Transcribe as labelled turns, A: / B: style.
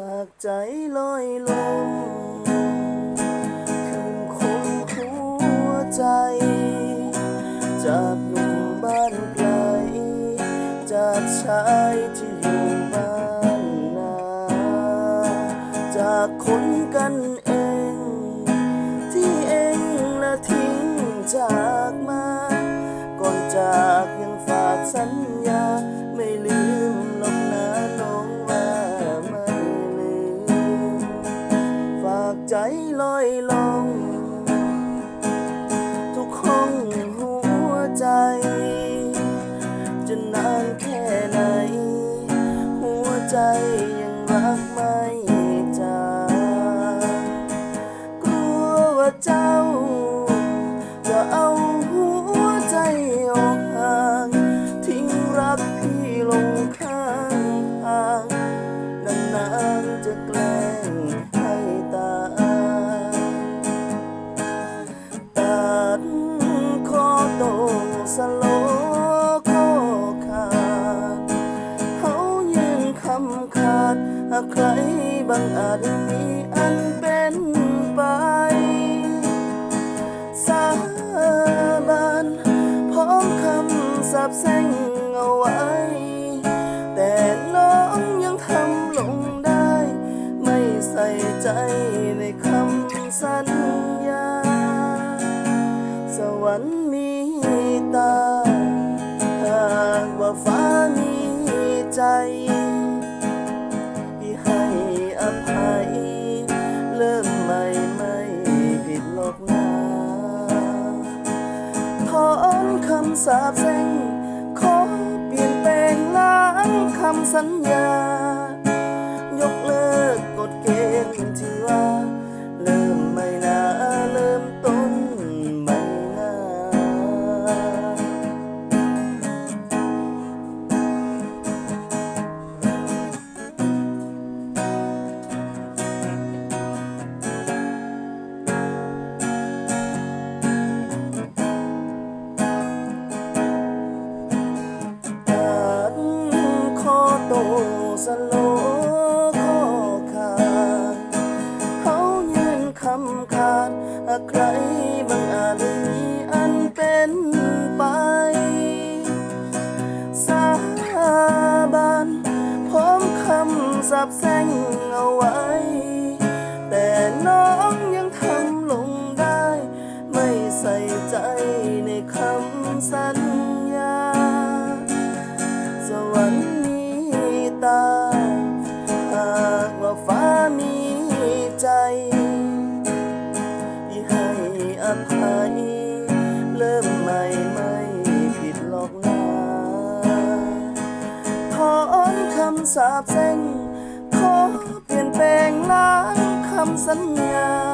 A: ฝากใจลอยลมคืนคงหัวใจ จากหนุ่มบ้านไกล จากชายที่อยู่บ้านนา จากคนกัน ใจยังรักไม่จางกลัวว่าเจ้า จะเอาหัวใจออกห่าง ทิ้งรักพี่ลงข้างทางนานๆจะแกล้งให้ตาตัดคอโตสลากใครบางอาจมีอันเป็นไป สาบานพร้อมคำสาบแช่งเอาไว้ แต่น้องยังทำลงได้ ไม่ใส่ใจในคำสัญญา สวรรค์มีตา หากว่าฟ้ามีใจ คำสาบแช่งขอเปลี่ยนแปลงล้างคำสัญญา บแช่งเอาไว้ แต่น้องยังทำลงได้ ไม่ใส่ใจในคำสัญญา สวรรค์มีตา หากว่าฟ้ามีใจที่ให้อภัยเริ่มใหม่ไม่ผิดหรอกนะถอนคำสาปแช่ง ลี่ยนแปลงล้างคำสัญญา